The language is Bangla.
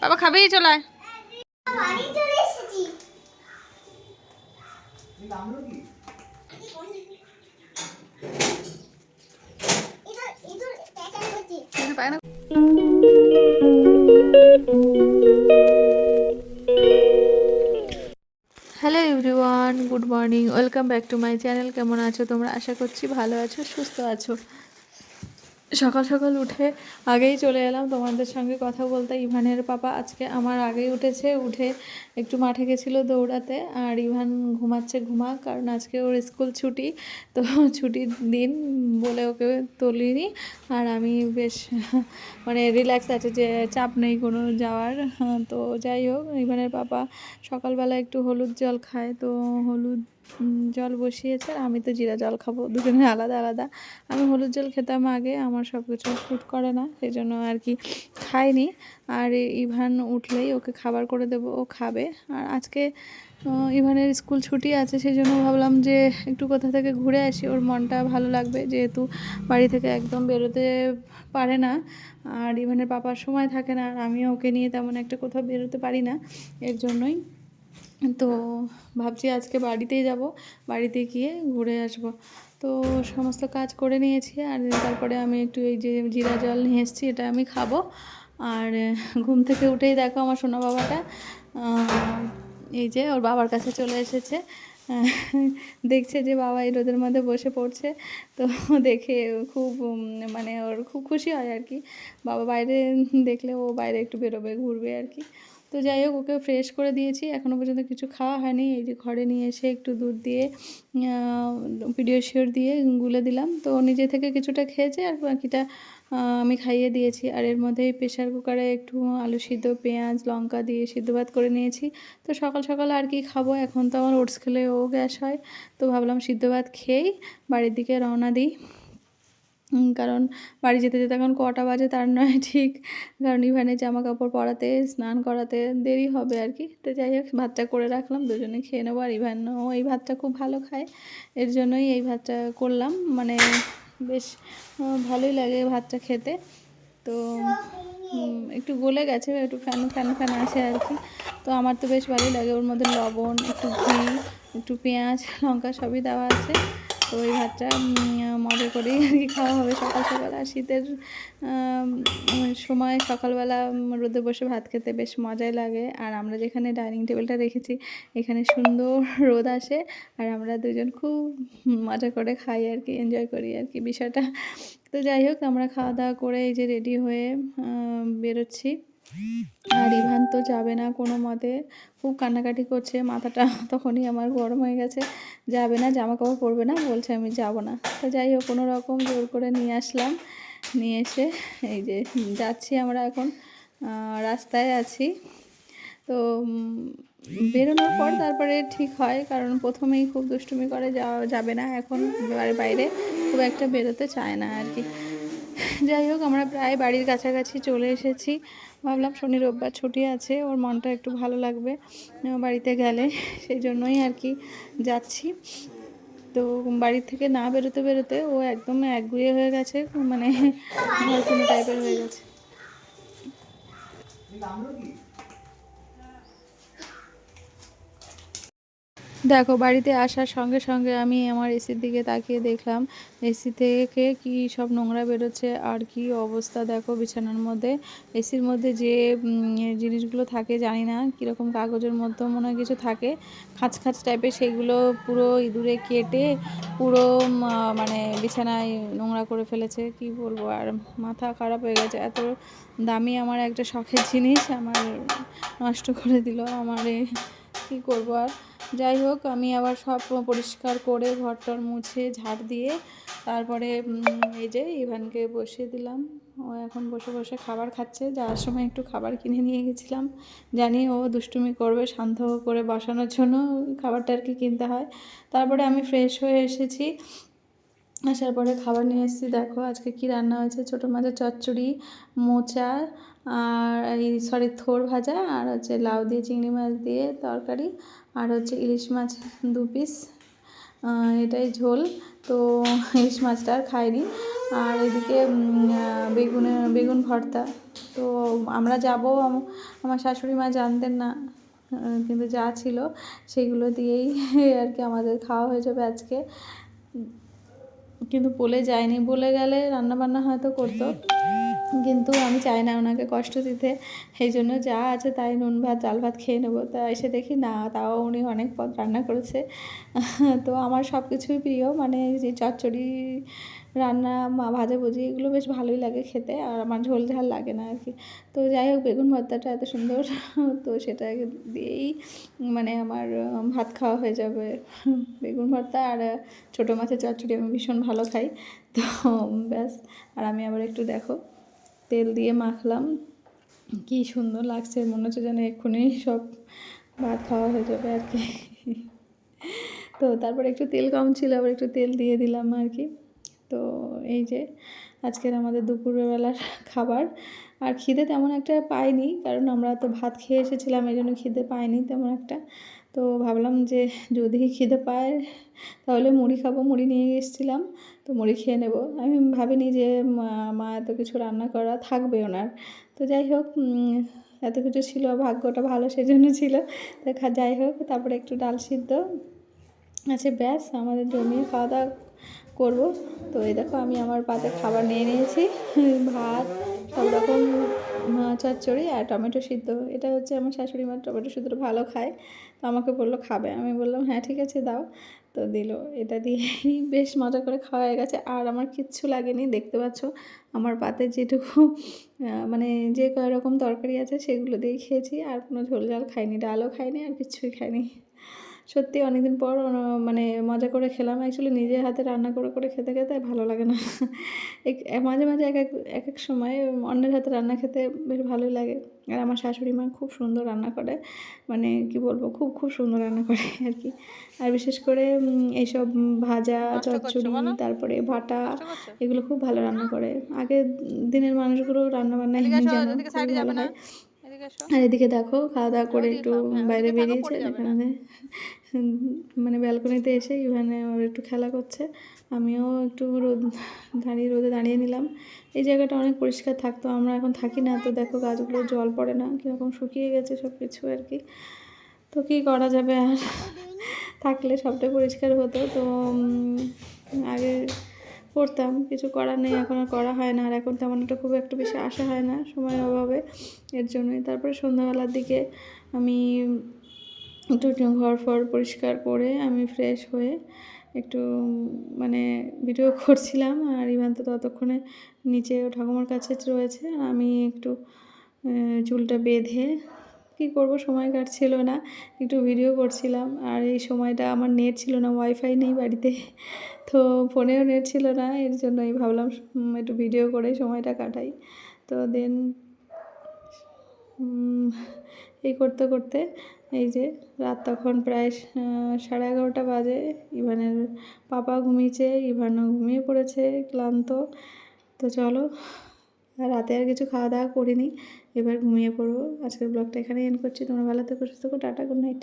বাবা খাবেই চলায় hello everyone good morning welcome back to my channel কেমন আছো তোমরা? আশা করছি ভালো আছো, সুস্থ আছো। সকাল সকাল উঠে আগেই চলে এলাম। তোমাদের সঙ্গে কথা বলতে ইভানের পাপা আজকে আমার আগেই উঠেছে। উঠে একটু মাঠে গেছিল দৌড়াতে আর ইভান ঘুমাচ্ছে ঘুমা কারণ আজকে ওর স্কুল ছুটি। তো ছুটির দিন বলে ওকে তুলিনি আর আমি বেশ মানে রিল্যাক্স আছে যে চাপ নেই কোনো যাওয়ার। তো যাই হোক, ইভানের পাপা সকালবেলা একটু হলুদ জল খায়, তো হলুদ জল বসিয়েছে, আর আমি তো জিরা জল খাব, দুজনে আলাদা আলাদা। আমি হলুদ জল খেতাম আগে, আমার সব কিছু শ্যুট করে না সেই জন্য আর কি খাইনি। আর ইভান উঠলেই ওকে খাবার করে দেবো, ও খাবে। আর আজকে ইভানের স্কুল ছুটি আছে সেই জন্য ভাবলাম যে একটু কোথা থেকে ঘুরে আসি, ওর মনটা ভালো লাগবে, যেহেতু বাড়ি থেকে একদম বেরোতে পারে না। আর ইভানের পাপার সময় থাকে না, আর আমিও ওকে নিয়ে তেমন একটা কোথাও বেরোতে পারি না, এর জন্যই তো ভাবছি আজকে বাড়িতেই যাব। বাড়িতে গিয়ে ঘুরে আসব। তো সমস্ত কাজ করে নিয়েছি আর তারপরে আমি একটু এই যে জিরা জল নিয়ে এসেছি, এটা আমি খাব। আর ঘুম থেকে উঠেই দেখো আমার সোনা বাবাটা এই যে ওর বাবার কাছে চলে এসেছে। দেখছে যে বাবা এই রোদের মধ্যে বসে পড়ছে। তো দেখে খুব মানে ওর খুব খুশি হয় আর কি। বাবা বাইরে দেখলে ও বাইরে একটু বেরোবে, ঘুরবে আর কি। তো যাই হোক ওকে ফ্রেশ করে দিয়েছি। এখনও পর্যন্ত কিছু খাওয়া হয়নি। এই যে ঘরে নিয়ে এসে একটু দুধ দিয়ে পিডিওশিওর দিয়ে গুলে দিলাম। তো নিজে থেকে কিছুটা খেয়েছে আর বাকিটা আমি খাইয়ে দিয়েছি। আর এর মধ্যে প্রেশার কুকারে একটু আলু সিদ্ধ, পেঁয়াজ, লঙ্কা দিয়ে সিদ্ধ ভাত করে নিয়েছি। তো সকাল সকাল আর কি খাব? এখন তো আমার ওটস খেলে ও গ্যাস হয়। তো ভাবলাম সিদ্ধ ভাত খেয়েই বাড়ির দিকে রওনা দিই। কারণ বাড়ি যেতে যেতে এখন কটা বাজে তার নয়, ঠিক। কারণ ইভানে জামা কাপড় পরাতে, স্নান করাতে দেরি হবে আর কি। তো যাই হোক, ভাতটা করে রাখলাম, দুজনে খেয়ে নেব। আর ইভানও এই ভাতটা খুব ভালো খায়, এর জন্যই এই ভাতটা করলাম। মানে বেশ ভালোই লাগে ভাতটা খেতে। তো একটু গলে গেছে, একটু ফ্যান ফ্যান ফ্যান আসে আর কি। তো আমার তো বেশ ভালোই লাগে। ওর মধ্যে লবণ, একটু ঘি, একটু পেঁয়াজ, লঙ্কা সবই দেওয়া আছে। তো ওই ভাতটা মজা করেই আর কি খাওয়া হবে। সকাল সকাল আর শীতের সময় সকালবেলা রোদে বসে ভাত খেতে বেশ মজাই লাগে। আর আমরা যেখানে ডাইনিং টেবিলটা রেখেছি, এখানে সুন্দর রোদ আসে আর আমরা দুজন খুব মজা করে খাই আর কি এনজয় করি আর কি বিষয়টা। তো যাই হোক, আমরা খাওয়া দাওয়া করে এই যে রেডি হয়ে বেরোচ্ছি। আর ইভান তো যাবে না কোনো মতে। খুব কান্নাকাটি করছে, মাথাটা তখনই আমার গরম হয়ে গেছে। যাবে না জামা কাপড় পরবে না, বলছে আমি যাব না। তো যাই হোক, কোনো রকম জোর করে নিয়ে আসলাম। নিয়ে এসে এই যে যাচ্ছি আমরা এখন রাস্তায় আছি। তো বেরোনোর পর তারপরে ঠিক হয়, কারণ প্রথমেই খুব দুষ্টুমি করে যাওয়া যাবে না এখন বাইরে। খুব একটা বেরোতে চায় না আর কি। যাই হোক, আমরা প্রায় বাড়ির কাছাকাছি চলে এসেছি। ভাবলাম শনি রোববার ছুটি আছে, ওর মনটা একটু ভালো লাগবে বাড়িতে গেলে। সেই জন্যই আর কি যাচ্ছি। তো বাড়ির থেকে না বেরোতে বেরোতে ও একদম একগুয়ে হয়ে গেছে মানে ঘর কোনো টাইপের হয়ে গেছে। দেখো, বাড়িতে আসার সঙ্গে সঙ্গে আমি আমার এসির দিকে তাকিয়ে দেখলাম। এসি থেকে কি সব নোংরা বেরোচ্ছে, আর কি অবস্থা দেখো বিছানার মধ্যে। এসির মধ্যে যে জিনিসগুলো থাকে, জানি না কীরকম কাগজের মধ্যে মনে হয় কিছু থাকে খাঁচ খাঁচ টাইপের সেগুলো পুরো ইঁদুরে কেটে পুরো মানে বিছানায় নোংরা করে ফেলেছে, কি বলব? আর মাথা খারাপ হয়ে গেছে। এত দামি আমার একটা শখের জিনিস, আমার নষ্ট করে দিল, আমার কী করব আর? যাই হোক, আমি আবার সব পরিষ্কার করে ঘরটর মুছে ঝাড় দিয়ে তারপরে এই যে ইভানকে বসিয়ে দিলাম। ও এখন বসে বসে খাবার খাচ্ছে। যাওয়ার সময় একটু খাবার কিনে নিয়ে গেছিলাম। জানি ও দুষ্টুমি করবে শান্ত করে বসানোর জন্য খাবারটা আর কি কিনতে হয়। তারপরে আমি ফ্রেশ হয়ে এসেছি। আসার পরে খাবার নিয়ে এসেছি। দেখো আজকে কি রান্না হয়েছে? ছোটো মাছের চচ্চড়ি, মোচা আর এই সরি থোর ভাজা আর হচ্ছে লাউ দিয়ে, চিংড়ি মাছ দিয়ে তরকারি আর হচ্ছে ইলিশ মাছ দু পিস এটাই ঝোল। তো ইলিশ মাছটা আর খাইনি। আর এদিকে বেগুনের বেগুন ভর্তা। তো আমরা যাব আমার শাশুড়ি মা জানতেন না কিন্তু যা ছিল সেগুলো দিয়েই আর কি আমাদের খাওয়া হয়ে যাবে আজকে। কিন্তু বলে যায়নি। বলে গেলে রান্নাবান্না হয়তো করতো। কিন্তু আমি চাই না ওনাকে কষ্ট দিতে। এই জন্য যা আছে তাই নুন ভাত, ডাল ভাত খেয়ে নেব। তা এসে দেখি না, তাও উনি অনেক পদ রান্না করেছে। তো আমার সব কিছুই প্রিয় মানে যে চচ্চড়ি রান্না, মা ভাজা ভুজি, এগুলো বেশ ভালোই লাগে খেতে, আর আমার ঝোল ঝাল লাগে না আর কি। তো যাই হোক, বেগুন ভর্তাটা এত সুন্দর, তো সেটা দিয়েই মানে আমার ভাত খাওয়া হয়ে যাবে। বেগুন ভর্তা আর ছোটো মাছের চচ্চড়ি আমি ভীষণ ভালো খাই। তো ব্যাস, আর আমি আবার একটু দেখো। তেল দিয়ে মাখলাম। কি সুন্দর লাগছে, মনে হচ্ছে যেন এক্ষুনি সব ভাত খাওয়া হয়ে যাবে আর কি। তো তারপর একটু তেল কম ছিল, আবার একটু তেল দিয়ে দিলাম আর কি। তো এই যে আজকের আমাদের দুপুরবেলার খাবার। আর খিদে তেমন একটা পাইনি, কারণ আমরা তো ভাত খেয়ে এসেছিলাম, এই জন্য খিদে পাইনি তেমন একটা। তো ভাবলাম যে যদি খিদে পায়, তাহলে মুড়ি খাব, মুড়ি নিয়ে এসেছিলাম। তো মুড়ি খেয়ে নেব। আমি ভাবিনি যে মা এত কিছু রান্না করা থাকবে ওনার তো যাই হোক এত কিছু ছিল, ভাগ্যটা ভালো সেজন্য ছিল। তো যাই হোক, তারপরে একটু ডাল সিদ্ধ আছে, ব্যাস, আমাদের জমিয়ে খাওয়া দাওয়া করব। তো এই দেখো, আমি আমার পাতে খাবার নিয়ে নিয়েছি, ভাত, সব রকম চচ্চড়ি আর টমেটো সিদ্ধ। এটা হচ্ছে আমার শাশুড়ি মা টমেটো সিদ্ধটা ভালো খায়, তো আমাকে বলল খাবে। আমি বললাম হ্যাঁ ঠিক আছে, দাও। তো দিল। এটা দিয়েই বেশ মজা করে খাওয়া হয়ে গেছে। আর আমার কিচ্ছু লাগেনি, দেখতে পাচ্ছ? আমার পাতে যেটুকু মানে যে কয় রকম তরকারি আছে সেগুলো দিয়েই খেয়েছি। আর কোনো ঝোল ঝাল খাইনি, ডালও খাইনি, আর কিচ্ছুই খাইনি। সত্যি অনেকদিন পর মানে মজা করে খেলাম। অ্যাকচুয়ালি নিজের হাতে রান্না করে করে খেতে খেতে ভালো লাগে না। এক- মাঝে মাঝে এক এক এক এক সময় অন্যের হাতে রান্না খেতে বেশ ভালোই লাগে। আর আমার শাশুড়ি মা খুব সুন্দর রান্না করে। মানে কি বলব খুব খুব সুন্দর রান্না করে আর কি। আর বিশেষ করে এইসব ভাজা চচ্চড়ি তারপরে ভাটা এগুলো খুব ভালো রান্না করে। আগের দিনের মানুষগুলো রান্না বান্না জানো ভালো হয়। আর এদিকে দেখো খাওয়া দাওয়া করে একটু বাইরে বেরিয়েছে এখানে মানে ব্যালকনিতে এসে ইভানে ওর একটু খেলা করছে। আমিও একটু রোদ, দাঁড়িয়ে রোদে দাঁড়িয়ে নিলাম। এই জায়গাটা অনেক পরিষ্কার থাকতো, আমরা এখন থাকি না, তো দেখো গাছগুলো জল পড়ে না, কীরকম শুকিয়ে গেছে সব কিছু আর কি। তো কী করা যাবে আর? থাকলে সবটাই পরিষ্কার হতো, তো আগে করতাম, কিছু করার নেই, এখন আর করা হয় না, আর এখন তেমন একটা খুব একটা বেশি আসা হয় না, সময়ের অভাবে, এর জন্যই। তারপরে সন্ধ্যাবেলার দিকে আমি একটু ঘর ফর পরিষ্কার করে আমি ফ্রেশ হয়ে একটু মানে ভিডিও করছিলাম আর ইভান তো ততক্ষণে নিচে ঠাকুমার কাছে রয়েছে আমি একটু চুলটা বেঁধে কী করব সময় কাটছিল না, একটু ভিডিও করছিলাম আর এই সময়টা আমার নেট ছিল না ওয়াইফাই নেই বাড়িতে, তো ফোনেও নেট ছিল না, এর জন্যই ভাবলাম একটু ভিডিও করে সময়টা কাটাই, তো দেন এই করতে করতে এই যে রাত তখন প্রায় সাড়ে এগারোটা বাজে। ইভানের পাপা ঘুমিয়েছে, ইভানও ঘুমিয়ে পড়েছে, ক্লান্ত। তো চলো, রাতে আর কিছু খাওয়া দাওয়া করিনি, এবার ঘুমিয়ে পড়ব। আজকের ব্লগটা এখানে এন্ড করছি। তোমরা ভালো থেকো, সুস্থ থাকো, টাটা গুড নাইট